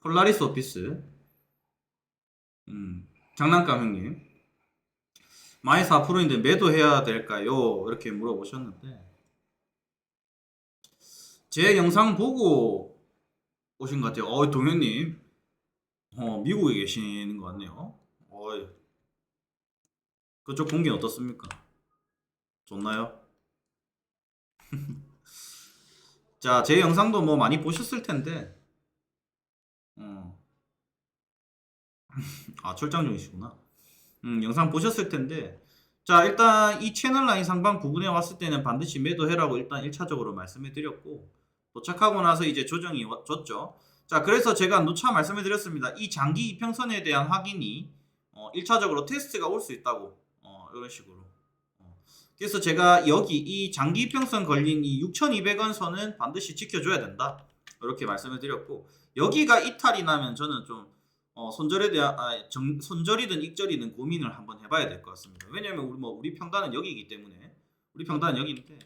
폴라리스 오피스. 음, 장난감 형님. 마이너스 4%인데 매도해야 될까요? 이렇게 물어보셨는데. 제 영상 보고 오신 것 같아요. 어, 동현님. 어, 미국에 계시는 것 같네요. 어, 그쪽 공기 어떻습니까? 좋나요? 자, 제 영상도 뭐 많이 보셨을 텐데. 어. 아, 출장 중이시구나. 음, 영상 보셨을 텐데. 자, 일단 이 채널 라인 상방 부분에 왔을 때는 반드시 매도해라고 일단 1차적으로 말씀해 드렸고, 도착하고 나서 이제 조정이 와- 줬죠. 자, 그래서 제가 누차 말씀해 드렸습니다. 이 장기 이평선에 대한 확인이 어, 1차적으로 테스트가 올 수 있다고. 어, 이런 식으로. 어. 그래서 제가 여기 이 장기 이평선 걸린 이 6,200원 선은 반드시 지켜줘야 된다. 이렇게 말씀을 드렸고, 여기가 이탈이 나면 저는 좀 어, 손절에 대한 아, 정, 손절이든 익절이든 고민을 한번 해봐야 될 것 같습니다. 왜냐하면 우리 뭐 우리 평단은 여기이기 때문에 우리 평단은 여기인데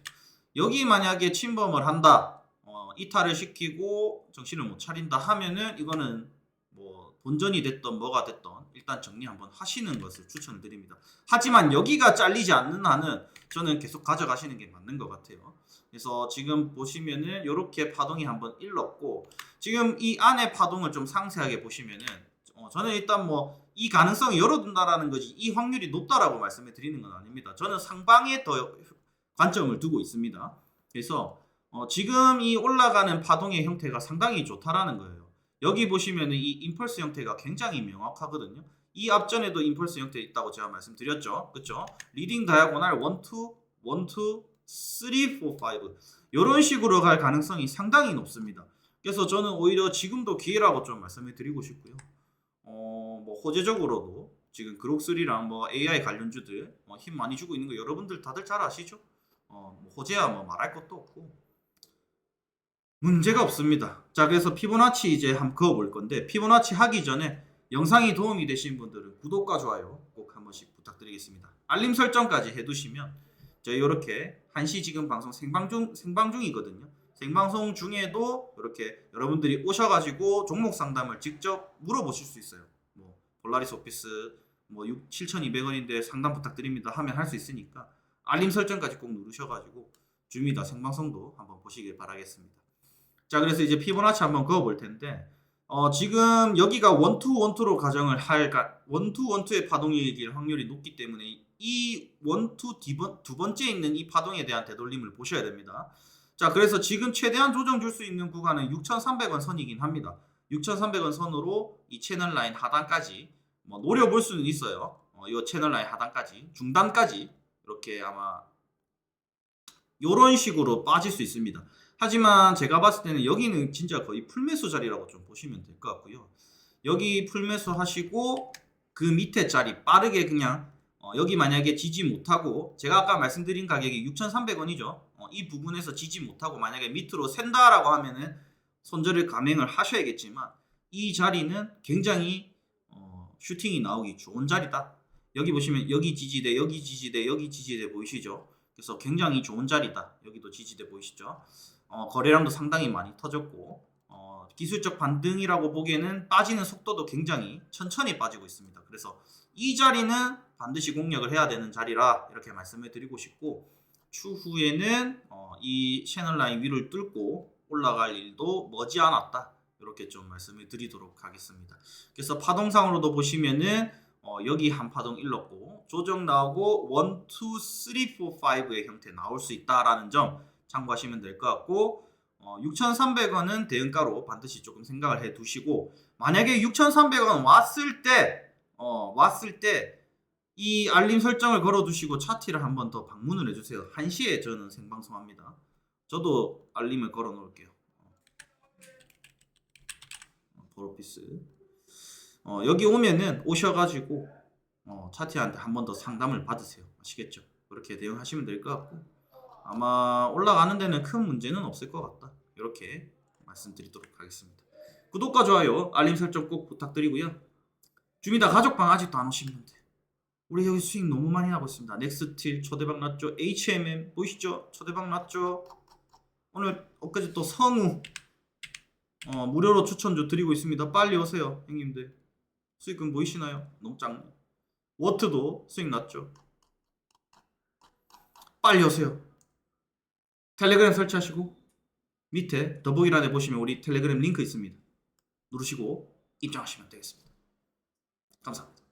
여기 만약에 침범을 한다, 어, 이탈을 시키고 정신을 못 차린다 하면은 이거는 뭐 본전이 됐던 뭐가 됐던 일단 정리 한번 하시는 것을 추천드립니다. 하지만 여기가 잘리지 않는 한은 저는 계속 가져가시는 게 맞는 것 같아요. 그래서 지금 보시면은 이렇게 파동이 한번 일렀고 지금 이 안에 파동을 좀 상세하게 보시면은 어, 저는 일단 뭐 이 가능성이 열어둔다라는 거지 이 확률이 높다라고 말씀을 드리는 건 아닙니다. 저는 상방에 더 관점을 두고 있습니다. 그래서 어, 지금 이 올라가는 파동의 형태가 상당히 좋다라는 거예요. 여기 보시면은 이 임펄스 형태가 굉장히 명확하거든요. 이 앞전에도 임펄스 형태 있다고 제가 말씀드렸죠. 그쵸? 리딩 다이아고날 1, 2, 1, 2, 3, 4, 5 이런 식으로 갈 가능성이 상당히 높습니다. 그래서 저는 오히려 지금도 기회라고 좀 말씀을 드리고 싶고요. 어, 뭐 호재적으로도 지금 그록스리랑 뭐 AI 관련주들 뭐 힘 많이 주고 있는 거 여러분들 다들 잘 아시죠? 어, 뭐 호재야 뭐 말할 것도 없고 문제가 없습니다. 자, 그래서 피보나치 이제 한번 그어볼 건데 피보나치 하기 전에 영상이 도움이 되신 분들은 구독과 좋아요 꼭 한 번씩 부탁드리겠습니다. 알림 설정까지 해두시면 저희 이렇게 한시 지금 방송 생방 중 생방 중이거든요. 생방송 중에도 이렇게 여러분들이 오셔가지고 종목 상담을 직접 물어보실 수 있어요. 뭐 볼라리스 오피스 뭐 6, 7,200원인데 상담 부탁드립니다 하면 할 수 있으니까 알림 설정까지 꼭 누르셔가지고 줍니다. 생방송도 한번 보시길 바라겠습니다. 자 그래서 이제 피보나치 한번 그어볼 텐데 어, 지금 여기가 원투 원투로 가정을 할 가, 원투 원투의 파동일 확률이 높기 때문에 이 원투 두 번째 있는 이 파동에 대한 되돌림을 보셔야 됩니다. 자, 그래서 지금 최대한 조정 줄 수 있는 구간은 6,300원 선이긴 합니다. 6,300원 선으로 이 채널 라인 하단까지 뭐 노려볼 수는 있어요. 어, 이 채널 라인 하단까지 중단까지 이렇게 아마 요런 식으로 빠질 수 있습니다. 하지만 제가 봤을 때는 여기는 진짜 거의 풀매수 자리라고 좀 보시면 될 것 같고요. 여기 풀매수 하시고 그 밑에 자리 빠르게 그냥 어, 여기 만약에 지지 못하고 제가 아까 말씀드린 가격이 6,300원이죠. 어, 이 부분에서 지지 못하고 만약에 밑으로 샌다라고 하면은 손절을 감행을 하셔야겠지만 이 자리는 굉장히 어, 슈팅이 나오기 좋은 자리다. 여기 보시면 여기 지지대, 여기 지지대, 여기 지지대 보이시죠? 그래서 굉장히 좋은 자리다. 여기도 지지대 보이시죠? 어, 거래량도 상당히 많이 터졌고 어, 기술적 반등이라고 보기에는 빠지는 속도도 굉장히 천천히 빠지고 있습니다. 그래서 이 자리는 반드시 공략을 해야 되는 자리라 이렇게 말씀을 드리고 싶고 추후에는 어, 이 채널 라인 위를 뚫고 올라갈 일도 머지않았다 이렇게 좀 말씀을 드리도록 하겠습니다. 그래서 파동상으로도 보시면은 어, 여기 한 파동 일렀고 조정 나오고 1, 2, 3, 4, 5의 형태 나올 수 있다라는 점 참고하시면 될 것 같고 어, 6,300원은 대응가로 반드시 조금 생각을 해 두시고 만약에 6,300원 왔을 때 어, 왔을 때 이 알림 설정을 걸어 두시고 차트를 한번 더 방문을 해 주세요. 1시에 저는 생방송합니다. 저도 알림을 걸어 놓을게요. 어, 보로피스. 어, 여기 오면은 오셔가지고 어, 차티한테 한 번 더 상담을 받으세요. 아시겠죠? 그렇게 대응하시면 될 것 같고 아마 올라가는 데는 큰 문제는 없을 것 같다. 이렇게 말씀드리도록 하겠습니다. 구독과 좋아요, 알림 설정 꼭 부탁드리고요. 주미다 가족방 아직도 안 오신 분들 우리 여기 수익 너무 많이 나고 있습니다. 넥스틸 초대박 났죠? HMM 보이시죠? 초대박 났죠? 오늘 엊그제 또 성우 어, 무료로 추천주 드리고 있습니다. 빨리 오세요, 형님들. 수익금 보이시나요? 너무 작네. 워트도 수익 났죠. 빨리 오세요. 텔레그램 설치하시고 밑에 더보기란에 보시면 우리 텔레그램 링크 있습니다. 누르시고 입장하시면 되겠습니다. 감사합니다.